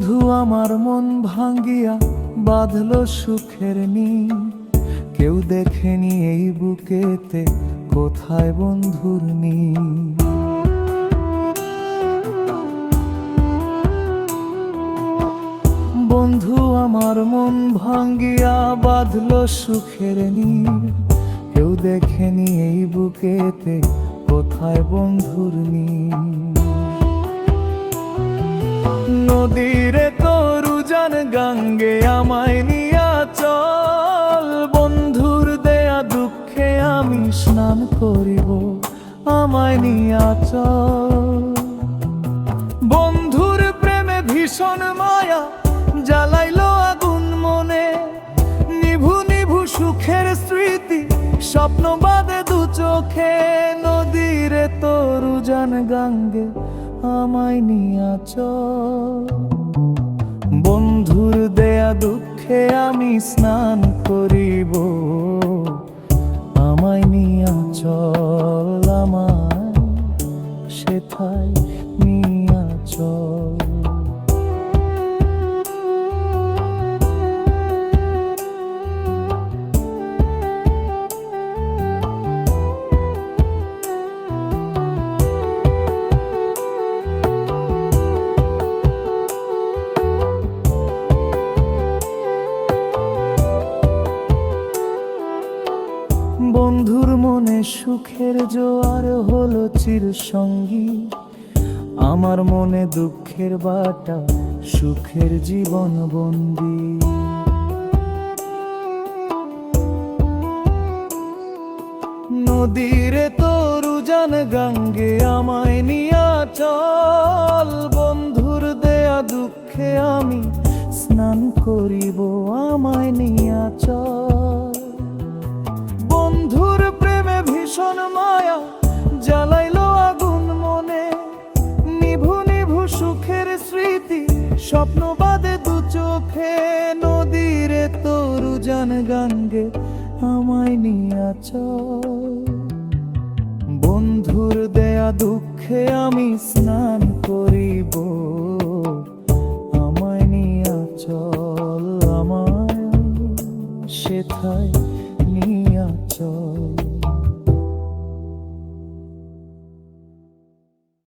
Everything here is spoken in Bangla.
বন্ধু, আমার মন ভাঙ্গিয়া বাঁধল সুখের নি কেউ দেখেনি এই বুকেতে কোথায় বন্ধুর নি বন্ধু, আমার মন ভাঙ্গিয়া বাঁধল সুখের নীর কেউ দেখেনি এই বুকেতে কোথায় বন্ধুর নীর আমায় নিয়া চল, বন্ধুর দেয়া দুঃখে আমি স্নান করিব, আমায় নিয়া চল। বন্ধুর প্রেমে ভীষণ মায়া জ্বালাইলো আগুন মনে, নিভু নিভু সুখের স্মৃতি স্বপ্ন বাদে দু চোখে, নদীরে তরু জান গাঙ্গে, আমায় নিয়া চল। বন্ধুর দেয়া দুঃখে আমি স্নান করিব। আমায় নিয়া চল। বন্ধুর মনে সুখের জোয়ার হলো চির সঙ্গী। আমার মনে দুঃখের বাটা সুখের জীবন বন্দি। নদীরে তরু জান গাঙ্গে আমায় নিয়া চল স্বপ্ন বাদে দু চোখে নদীরে তরু জান গাঙ্গে আমায় নিয়ে বন্ধুর দেয়া দুঃখে আমি স্নান করিব, আমায় নিয়া চল, আমায় সেথায় নিয়ে চল।